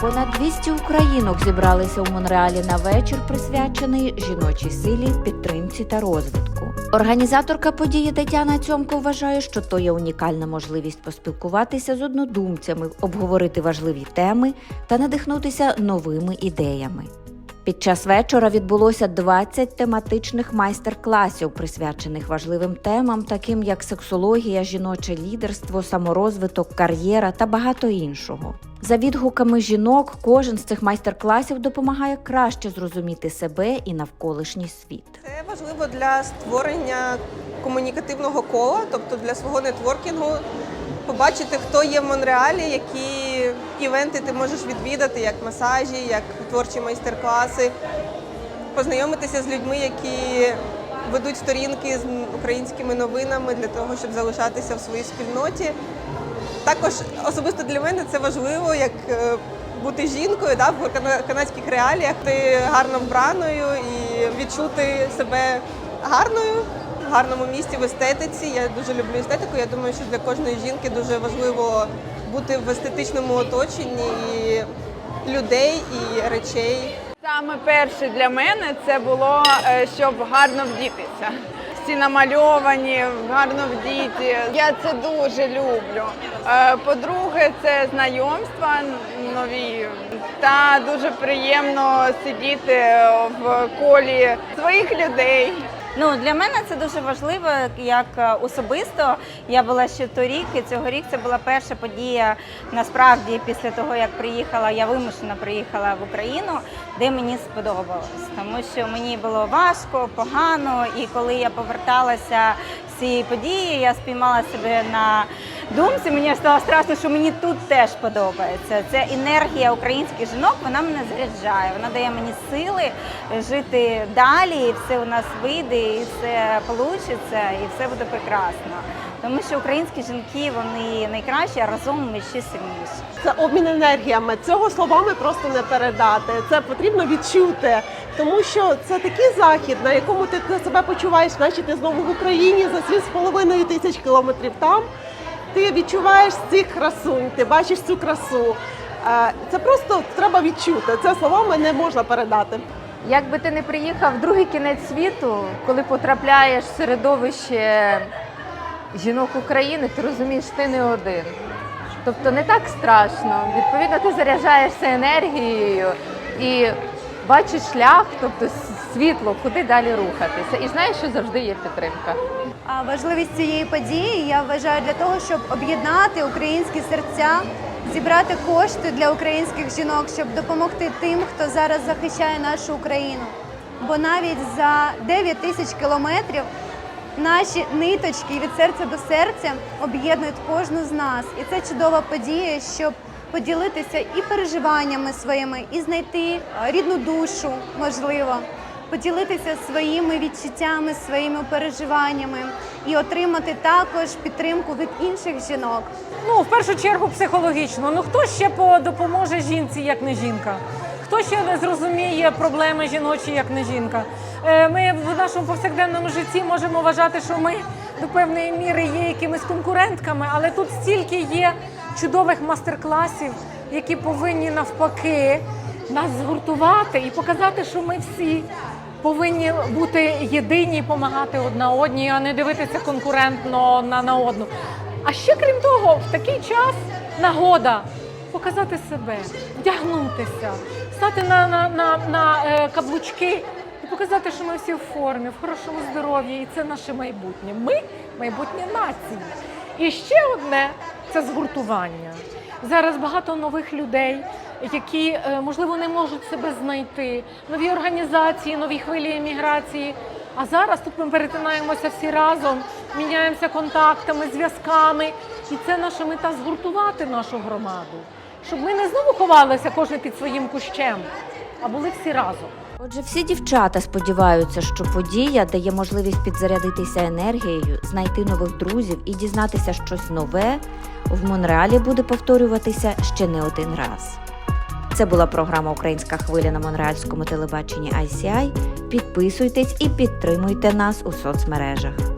Понад 200 українок зібралися у Монреалі на вечір, присвячений жіночій силі, підтримці та розвитку. Організаторка події Тетяна Цьомко вважає, що то є унікальна можливість поспілкуватися з однодумцями, обговорити важливі теми та надихнутися новими ідеями. Під час вечора відбулося 20 тематичних майстер-класів, присвячених важливим темам, таким як сексологія, жіноче лідерство, саморозвиток, кар'єра та багато іншого. За відгуками жінок, кожен з цих майстер-класів допомагає краще зрозуміти себе і навколишній світ. Це важливо для створення комунікативного кола, тобто для свого нетворкінгу, побачити, хто є в Монреалі, які івенти ти можеш відвідати, як масажі, як творчі майстер-класи, познайомитися з людьми, які ведуть сторінки з українськими новинами для того, щоб залишатися в своїй спільноті. Також особисто для мене це важливо, як е, бути жінкою да, в кана- канадських реаліях, бути гарно вбраною і відчути себе гарною в гарному місці в естетиці. Я дуже люблю естетику. Я думаю, що для кожної жінки дуже важливо бути в естетичному оточенні і людей і речей. Саме перше для мене це було, е, щоб гарно вдітися. Всі намальовані, гарно вдіті. Я це дуже люблю. Е, По-друге, це знайомства нові. Та дуже приємно сидіти в колі своїх людей. Ну для мене це дуже важливо як е, особисто. Я була ще торік, і цьогорік це була перша подія. Насправді, після того як приїхала, я вимушено приїхала в Україну, де мені сподобалось, тому що мені було важко, погано, і коли я поверталася з цієї події, я спіймала себе на думці. Мені стало страшно, що мені тут теж подобається. Це енергія українських жінок. Вона мене заряджає. Вона дає мені сили жити далі. І все у нас вийде, і все вийде, і все буде прекрасно. Тому що українські жінки вони найкращі, а разом ми ще сильніші. Це обмін енергіями. Цього словами просто не передати. Це потрібно відчути, тому що це такий захід, на якому ти себе почуваєш, наче ти знову в Україні за 7,5 тисяч кілометрів там. Ти відчуваєш цих красунь, ти бачиш цю красу. Е, Це просто треба відчути. Це словами не можна передати. Як би ти не приїхав в другий кінець світу, коли потрапляєш в середовище жінок України, ти розумієш, ти не один. Тобто не так страшно. Відповідно, ти заряджаєшся енергією і бачиш шлях, тобто світло, куди далі рухатися. І знаєш, що завжди є підтримка. Важливість цієї події я вважаю для того, щоб об'єднати українські серця, зібрати кошти для українських жінок, щоб допомогти тим, хто зараз захищає нашу Україну. Бо навіть за 9 тисяч кілометрів наші ниточки від серця до серця об'єднують кожну з нас. І це чудова подія, щоб поділитися і переживаннями своїми, і знайти рідну душу, можливо поділитися своїми відчуттями, своїми переживаннями і отримати також підтримку від інших жінок. Ну, в першу чергу психологічно. Ну хто ще по- допоможе жінці, як не жінка? Хто ще не зрозуміє проблеми жіночі, як не жінка? Е, Ми в нашому повсякденному житті можемо вважати, що ми до певної міри є якимись конкурентками, але тут стільки є чудових мастер-класів, які повинні навпаки нас згуртувати і показати, що ми всі повинні бути єдині і допомагати одна одній, а не дивитися конкурентно одна на одну. А ще крім того, в такий час нагода показати себе, вдягнутися, стати на, на, на, на е, каблучки показати, що ми всі в формі, в хорошому здоров'ї, і це наше майбутнє. Ми майбутнє нації. І ще одне це згуртування. Зараз багато нових людей, які е, можливо не можуть себе знайти, нові організації, нові хвилі еміграції. А зараз тут ми перетинаємося всі разом, міняємося контактами, зв'язками. І це наша мета згуртувати нашу громаду, щоб ми не знову ховалися кожен під своїм кущем, а були всі разом. Отже, всі дівчата сподіваються, що подія дає можливість підзарядитися енергією, знайти нових друзів і дізнатися щось нове. В Монреалі буде повторюватися ще не один раз. Це була програма Українська хвиля на монреальському телебаченні ICI. Підписуйтесь і підтримуйте нас у соцмережах.